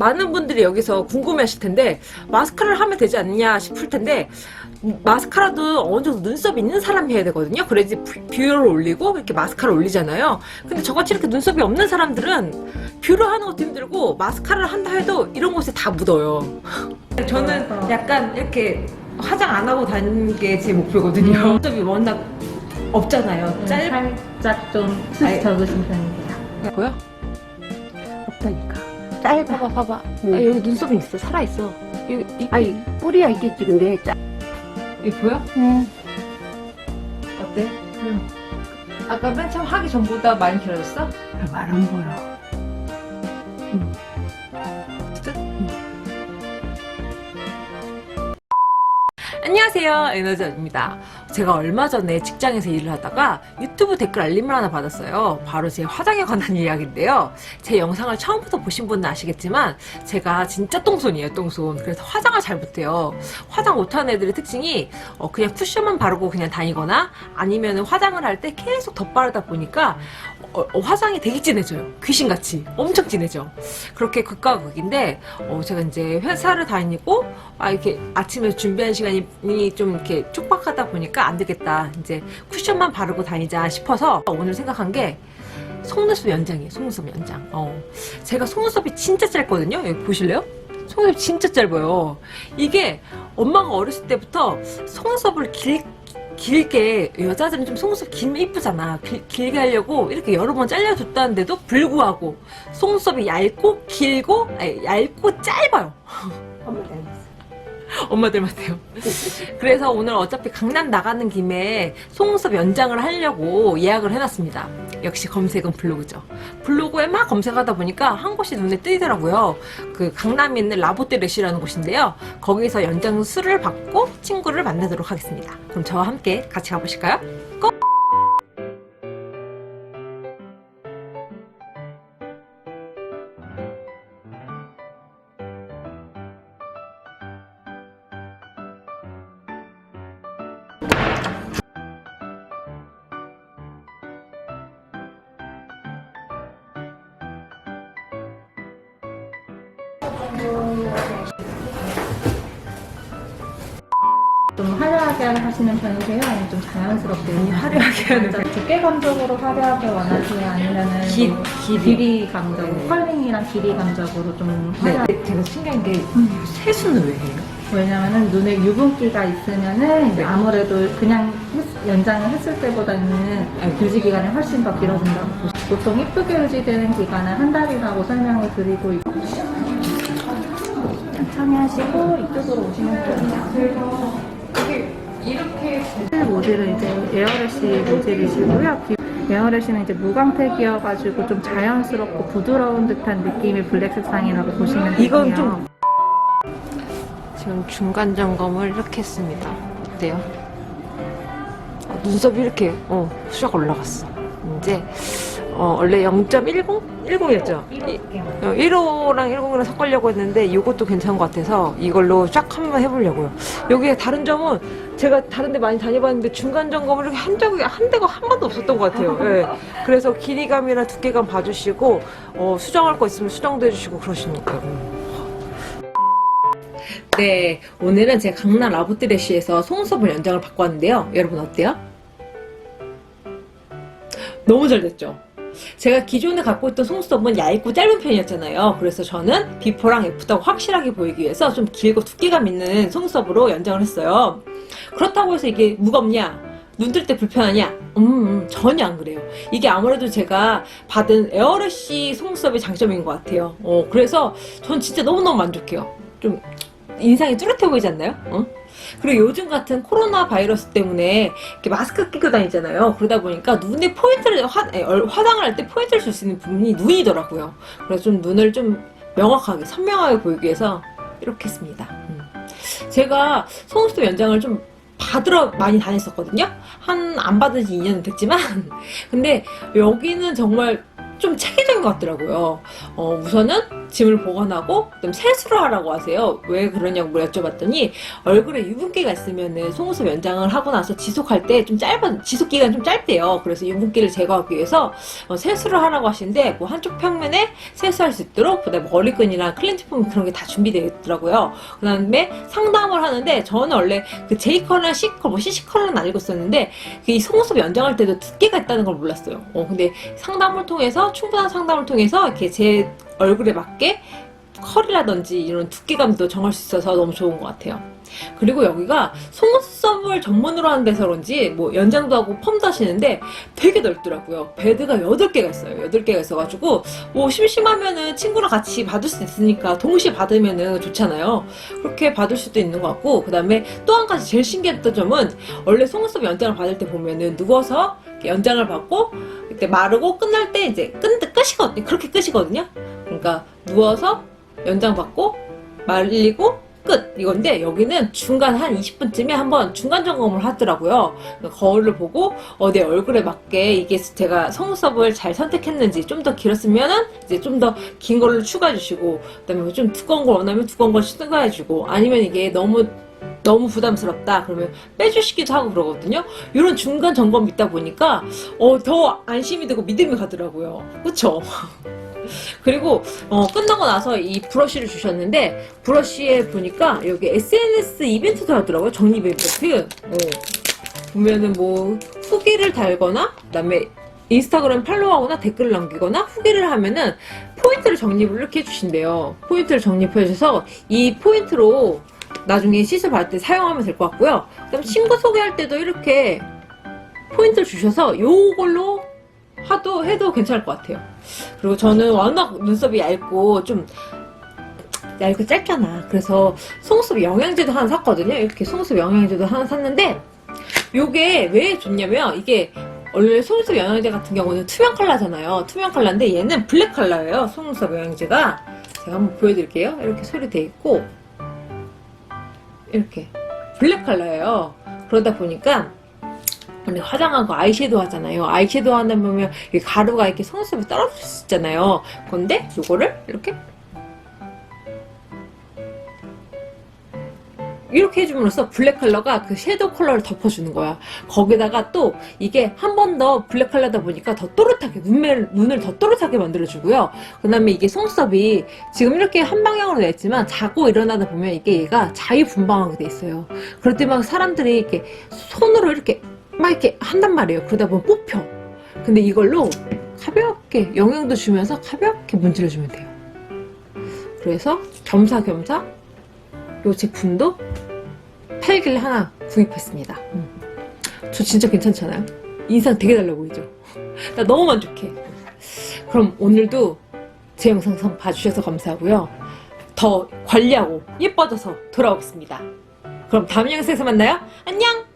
많은 분들이 여기서 궁금해 하실 텐데, 마스카라를 하면 되지 않냐 싶을 텐데, 마스카라도 어느 정도 눈썹이 있는 사람이 해야 되거든요. 그래야지 뷰- 뷰를 올리고 이렇게 마스카라 올리잖아요. 근데 저같이 이렇게 눈썹이 없는 사람들은 뷰를 하는 것도 힘들고 마스카라를 한다 해도 이런 곳에 다 묻어요. 저는 약간 이렇게 화장 안 하고 다니는 게 제 목표거든요. 눈썹이 워낙 없잖아요. 짧 살짝 좀. 숱이 적으신 편이세요. 보여? 없다니까. 짧아. 봐봐 봐봐. 응. 아, 여기 눈썹이 있어. 살아 있어. 여기 이, 아이, 뿌리야 있겠지, 근데. 짜. 이 보여? 응. 어때? 아까 맨 처음 하기 전보다 많이 길어졌어? 말안 보여. 안녕하세요 에너지입니다 제가 얼마 전에 직장에서 일을 하다가 유튜브 댓글 알림을 하나 받았어요. 바로 제 화장에 관한 이야기인데요. 제 영상을 처음부터 보신 분은 아시겠지만 제가 진짜 똥손이에요 똥손. 그래서 화장을 잘 못해요. 화장 못하는 애들의 특징이 어, 그냥 쿠션만 바르고 그냥 다니거나 아니면 화장을 할 때 계속 덧바르다 보니까 어, 어, 화장이 되게 진해져요. 귀신같이. 엄청 진해져. 그렇게 극과 극인데 어, 제가 이제 회사를 다니고 아 이렇게 아침에 준비한 시간이 좀 이렇게 촉박하다 보니까 안 되겠다. 이제 쿠션만 바르고 다니자 싶어서 오늘 생각한 게 속눈썹 연장이에요 속눈썹 연장. 어. 제가 속눈썹이 진짜 짧거든요. 여기 보실래요? 속눈썹이 진짜 짧아요. 이게 엄마가 어렸을 때부터 속눈썹을 길 길게 여자들은 좀 속눈썹 길면 이쁘잖아. 길, 길게 하려고 이렇게 여러 번 잘라줬다는데도 불구하고 속눈썹이 얇고 길고 아니, 얇고 짧아요. 엄마 닮았대요. 그래서 오늘 어차피 강남 나가는 김에 속눈썹 연장을 하려고 예약을 해놨습니다. 역시 검색은 블로그죠. 블로그에 막 검색하다 보니까 한 곳이 눈에 띄더라고요. 그 강남에 있는 라보떼 르시라는 곳인데요. 거기서 연장 수를 받고 친구를 만나도록 하겠습니다. 그럼 저와 함께 같이 가보실까요? 고! 화려하게 하시는 편이세요? 아니면 좀 자연스럽게? 화려하게 하는 편. 두께 감적으로 화려하게 원하세요? 아니면은 기- 뭐 길이. 길이 감적, 컬링이랑 길이 감적으로 좀 화려? 네. 제가 신기한 게 세수는 왜 해요? 왜냐면은 눈에 유분기가 있으면은 이제 네. 아무래도 그냥 했- 연장을 했을 때보다는 아이고. 유지 기간이 훨씬 더 길어진다고 보시 보통 이쁘게 유지되는 기간은 한 달이라고 설명을 드리고 있고 천천히 하시고 이쪽으로 오시면 모질은 이제 에어래쉬 모질이시고요. 비- 에어래쉬는 이제 무광택이어가지고 좀 자연스럽고 부드러운 듯한 느낌의 블랙 색상이라고 보시면 되고요. 이건 좀- 지금 중간 점검을 이렇게 했습니다. 어때요? 어, 눈썹이 이렇게 어, 쑥 올라갔어. 이제 어, 원래 0.10? 10이었죠? 1호랑 10이랑 섞으려고 했는데 이것도 괜찮은 것 같아서 이걸로 쫙 한번 해보려고요. 여기에 다른 점은 제가 다른 데 많이 다녀봤는데 중간 점검을 이렇게 한 적이 한 데가 한 번도 없었던 것 같아요. 예. 그래서 길이감이랑 두께감 봐주시고 어, 수정할 거 있으면 수정도 해주시고 그러시는 거예요. 네, 오늘은 제가 강남 라보트레시에서 속눈썹을 연장을 받고 왔는데요. 여러분 어때요? 너무 잘 됐죠? 제가 기존에 갖고 있던 속눈썹은 얇고 짧은 편이었잖아요. 그래서 저는 비포랑 애프터가 확실하게 보이기 위해서 좀 길고 두께감 있는 속눈썹으로 연장을 했어요. 그렇다고 해서 이게 무겁냐? 눈뜰 때 불편하냐? 음, 음, 전혀 안 그래요. 이게 아무래도 제가 받은 에어러쉬 속눈썹의 장점인 것 같아요. 어, 그래서 전 진짜 너무너무 만족해요. 좀 인상이 뚜렷해 보이지 않나요? 어? 그리고 요즘 같은 코로나 바이러스 때문에 이렇게 마스크 끼고 다니잖아요. 그러다 보니까 눈에 포인트를 화, 화장을 할 때 포인트를 줄 수 있는 부분이 눈이더라고요. 그래서 좀 눈을 좀 명확하게 선명하게 보이기 위해서 이렇게 했습니다. 음. 제가 속눈썹 연장을 좀 받으러 많이 다녔었거든요. 한 안 받은 지 2년은 됐지만 근데 여기는 정말 좀 체계적인 것 같더라고요. 어, 우선은 짐을 보관하고 좀 세수를 하라고 하세요. 왜 그러냐고 여쭤봤더니 얼굴에 유분기가 있으면은 속눈썹 연장을 하고 나서 지속할 때 좀 짧은 지속 기간 좀 짧대요. 그래서 유분기를 제거하기 위해서 어, 세수를 하라고 하시는데 뭐 한쪽 평면에 세수할 수 있도록 그다음에 머리끈이랑 클렌징 폼 그런 게 다 준비되어 있더라고요. 그다음에 상담을 하는데 저는 원래 그 J컬이나 C컬, 뭐 CC컬은 알고 있었는데 그 이 속눈썹 연장할 때도 두께가 있다는 걸 몰랐어요. 어, 근데 상담을 통해서 충분한 상담을 통해서 이렇게 제 얼굴에 맞게 컬이라든지 이런 두께감도 정할 수 있어서 너무 좋은 것 같아요. 그리고 여기가 속눈썹을 전문으로 하는 데서 그런지 뭐 연장도 하고 펌도 하시는데 되게 넓더라고요. 베드가 8개가 있어요. 8개가 있어가지고 뭐 심심하면은 친구랑 같이 받을 수 있으니까 동시에 받으면은 좋잖아요. 그렇게 받을 수도 있는 것 같고 그 다음에 또 한 가지 제일 신기했던 점은 원래 속눈썹 연장을 받을 때 보면은 누워서 연장을 받고 이때 마르고 끝날 때 이제 끝, 끝이거든요. 그렇게 끝이거든요. 그러니까 누워서 연장 받고 말리고 끝 이건데 여기는 중간 한 20분쯤에 한번 중간 점검을 하더라고요. 그러니까 거울을 보고 어, 내 얼굴에 맞게 이게 제가 속눈썹을 잘 선택했는지 좀 더 길었으면은 이제 좀 더 긴 걸로 추가해 주시고 그다음에 뭐좀 두꺼운 걸 원하면 두꺼운 걸 추가해 주고 아니면 이게 너무 너무 부담스럽다 그러면 빼주시기도 하고 그러거든요. 이런 중간 점검이 있다 보니까 어, 더 안심이 되고 믿음이 가더라고요. 그쵸? 그리고 어, 끝나고 나서 이 브러쉬를 주셨는데 브러쉬에 보니까 여기 SNS 이벤트도 하더라고요. 적립 이벤트. 어. 보면은 뭐 후기를 달거나 그다음에 인스타그램 팔로우하거나 댓글을 남기거나 후기를 하면은 포인트를 적립을 이렇게 해주신대요. 포인트를 적립해 주셔서 이 포인트로 나중에 시술 받을 때 사용하면 될 것 같고요. 그다음 친구 소개할 때도 이렇게 포인트를 주셔서 요걸로 하도 해도 괜찮을 것 같아요. 그리고 저는 워낙 눈썹이 얇고 좀 얇고 짧잖아. 그래서 속눈썹 영양제도 하나 샀거든요. 이렇게 속눈썹 영양제도 하나 샀는데 요게 왜 좋냐면 이게 원래 속눈썹 영양제 같은 경우는 투명 컬러잖아요. 투명 컬러인데 얘는 블랙 컬러예요. 속눈썹 영양제가 제가 한번 보여드릴게요. 이렇게 소리 돼 있고 이렇게 블랙 컬러예요. 그러다 보니까 우리 화장하고 아이섀도우 하잖아요. 아이섀도우 하다 보면 이 가루가 이렇게 속눈썹에 떨어질 수 있잖아요. 근데 요거를 이렇게 이렇게 해줌으로써 블랙 컬러가 그 섀도우 컬러를 덮어주는 거야. 거기다가 또 이게 한 번 더 블랙 컬러다 보니까 더 또렷하게 눈매를, 눈을 더 또렷하게 만들어주고요. 그 다음에 이게 속눈썹이 지금 이렇게 한 방향으로 돼 있지만 자고 일어나다 보면 이게 얘가 자유분방하게 돼 있어요. 그럴 때 막 사람들이 이렇게 손으로 이렇게 막 이렇게 한단 말이에요. 그러다 보면 뽑혀. 근데 이걸로 가볍게 영양도 주면서 가볍게 문질러 주면 돼요. 그래서 겸사겸사 이 제품도 팔길 하나 구입했습니다. 음. 저 진짜 괜찮잖아요? 인상 되게 달라 보이죠? 나 너무 만족해. 그럼 오늘도 제 영상 봐주셔서 감사하고요. 더 관리하고 예뻐져서 돌아오겠습니다. 그럼 다음 영상에서 만나요. 안녕!